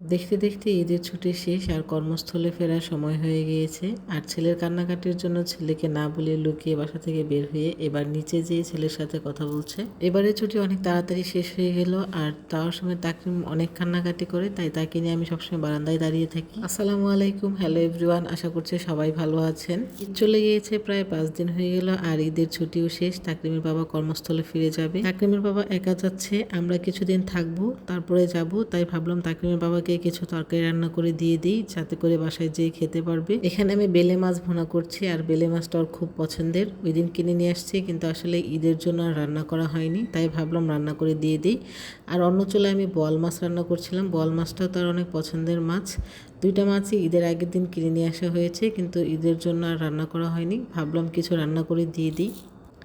দেখতে দেখতে ঈদের ছুটি শেষ আর কর্মস্থলে ফেরার সময় হয়ে গিয়েছে। আর ছেলের কান্নাকাটির জন্য ছেলেকে না বলে লুকিয়ে বাসা থেকে বের হয়ে এবার নিচে যেয়ে ছেলের সাথে কথা বলছে। এবারে ছুটি অনেক তাড়াতাড়ি শেষ হয়ে গেল আর যাওয়ার সময় তাকরিম অনেক কান্নাকাটি করে, তাই তাকে নিয়ে আমি সবসময় বারান্দায় দাঁড়িয়ে থাকি। আসসালামু আলাইকুম, হ্যালো এভরিওয়ান, আশা করছি সবাই ভালো আছেন। ঈদ চলে গিয়েছে, প্রায় পাঁচ দিন হয়ে গেল আর ঈদের ছুটিও শেষ। তাকরিমের বাবা কর্মস্থলে ফিরে যাবে। তাকরিমের বাবা একা যাচ্ছে, আমরা কিছুদিন থাকব, তারপরে যাব, তাই ভাবলাম তাকরিমের বাবাকে কিছু তরকারি রান্না করে দিয়ে দিই, যাতে করে বাসায় যেয়ে খেতে পারবে। এখানে আমি বেলে মাছ ভুনা করছি, আর বেলে মাছটা ওর খুব পছন্দের। ওই দিন কিনে নিয়ে আসছি, কিন্তু আসলে ঈদের জন্য রান্না করা হয়নি, তাই ভাবলাম রান্না করে দিয়ে দিই। আর অন্য চলে আমি বল মাছ রান্না করছিলাম। বল মাছটাও তার অনেক পছন্দের মাছ। দুইটা মাছই ঈদের আগের দিন কিনে নিয়ে আসা হয়েছে, কিন্তু ঈদের জন্য আর রান্না করা হয়নি। ভাবলাম কিছু রান্না করে দিয়ে দিই।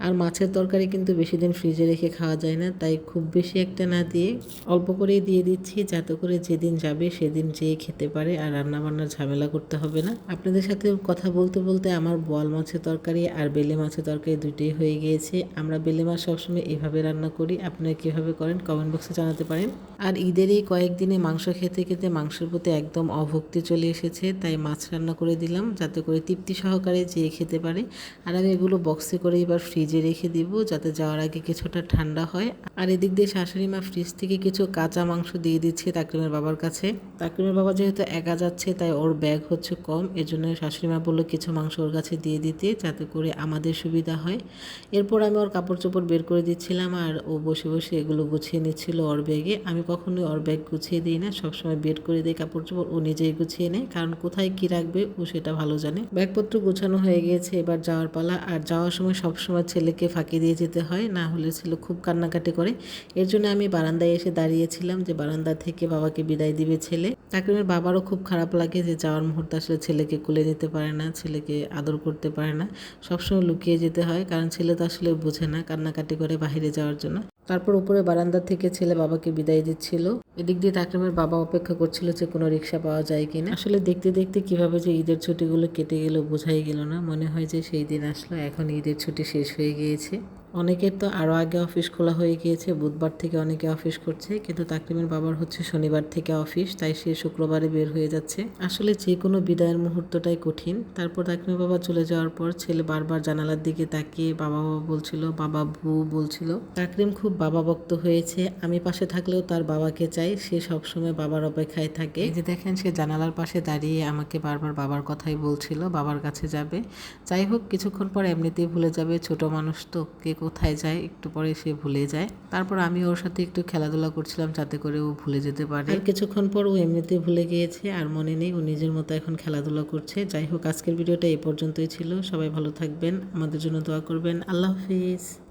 আর মাছের তরকারি কিন্তু বেশি দিন ফ্রিজে রেখে খাওয়া যায় না, তাই খুব বেশি একটা না দিয়ে অল্প করেই দিয়ে দিচ্ছি, যাতে করে যেদিন যাবে সেদিন যেয়ে খেতে পারে আর রান্না বান্নার ঝামেলা করতে হবে না। আপনাদের সাথে কথা বলতে বলতে আমার বোয়াল মাছের তরকারি আর বেলে মাছের তরকারি দুটোই হয়ে গিয়েছে। আমরা বেলে মাছ সবসময় এভাবে রান্না করি, আপনারা কীভাবে করেন কমেন্ট বক্সে জানাতে পারেন। আর ঈদের এই কয়েকদিনে মাংস খেতে খেতে মাংসের প্রতি একদম অভক্তি চলে এসেছে, তাই মাছ রান্না করে দিলাম, যাতে করে তৃপ্তি সহকারে যেয়ে খেতে পারে। আর আমি এগুলো বক্সে করে এবার ফ্রিজে রেখে দিব, যাতে যাওয়ার আগে কিছুটা ঠান্ডা হয়। আর এদিক দিয়ে শাশুড়ি মা ফ্রিজ থেকে কিছু কাঁচা মাংস দিয়ে দিচ্ছে তাকরিমের বাবার কাছে। তাকরিমের বাবা যেহেতু একা যাচ্ছে, তাই ওর ব্যাগ হচ্ছে কম। এর জন্য শাশুড়ি মা বলল, কিছু মাংস ওর কাছে দিয়ে দিতে, যাতে করে আমাদের সুবিধা হয়। এরপর আমি ওর কাপড় চোপড় বের করে দিচ্ছিলাম, আর ও বসে বসে এগুলো গুছিয়ে নিচ্ছিল ওর ব্যাগে। আমি কখনোই ওর ব্যাগ গুছিয়ে দিই না, সবসময় বের করে দিই কাপড় চোপড় ও নিজেই গুছিয়ে নেয়, কারণ কোথায় কি রাখবে ও সেটা ভালো জানে। ব্যাগপত্র গুছানো হয়ে গিয়েছে, এবার যাওয়ার পালা। আর যাওয়ার সময় সবসময় ছেলেকে ফাঁকি দিয়ে যেতে হয়, না হলে ছেলে খুব কান্নাকাটি করে। এর জন্য আমি বারান্দায় এসে দাঁড়িয়েছিলাম যে বারান্দা থেকে বাবাকে বিদায় দিবে ছেলে। তাকরিমের বাবারও খুব খারাপ লাগে যে যাওয়ার মুহূর্তে আসলে ছেলেকে কুলে নিতে পারে না, ছেলেকে আদর করতে পারে না। সবসময় লুকিয়ে যেতে হয়, কারণ ছেলে তো আসলে বোঝে না কান্নাকাটি করে বাহিরে যাওয়ার জন্য। তারপর উপরে বারান্দা থেকে ছেলে বাবাকে বিদায় দিচ্ছিল। এদিক দিয়ে তাকরিমের বাবা অপেক্ষা করছিল যে কোনো রিক্সা পাওয়া যায় কিনা। আসলে দেখতে দেখতে কীভাবে যে ঈদের ছুটিগুলো কেটে গেল বোঝাই গেল না। মনে হয় যে সেই দিন আসলো, এখন ঈদের ছুটি শেষ হয়ে গিয়েছে। অনেকের তো আরও আগে অফিস খোলা হয়ে গিয়েছে, বুধবার থেকে অনেকে অফিস করছে, কিন্তু তাকরিমের বাবার হচ্ছে শনিবার থেকে অফিস, তাই সে শুক্রবারে বের হয়ে যাচ্ছে। আসলে যে কোনো বিদায়ের মুহূর্তটাই কঠিন। তারপর তাকরিমের বাবা চলে যাওয়ার পর ছেলে বারবার জানালার দিকে তাকিয়ে বাবা বাবা বলছিল, বাবা ভু বলছিল। তাকরিম খুব বাবা ভক্ত হয়েছে, আমি পাশে থাকলেও তার বাবাকে চাই, সে সবসময় বাবার অপেক্ষায় থাকে। যে দেখেন, সে জানালার পাশে দাঁড়িয়ে আমাকে বারবার বাবার কথাই বলছিল, বাবার কাছে যাবে। যাই হোক, কিছুক্ষণ পর এমনিতেই ভুলে যাবে, ছোট মানুষ তো, কে কোথায় যায়, একটু পরে সে ভুলে যায়। তারপর আমি ওর সাথে একটু খেলাধুলা করছিলাম যাতে করে ও ভুলে যেতে পারে। আর কিছুক্ষণ পর ও এমনিতে ভুলে গিয়েছে, আর মনে নেই ও নিজের মতো এখন খেলাধুলা করছে। যাই হোক, আজকের ভিডিওটা এই পর্যন্তই ছিল। সবাই ভালো থাকবেন। আমাদের জন্য দোয়া করবেন। আল্লাহ হাফিজ।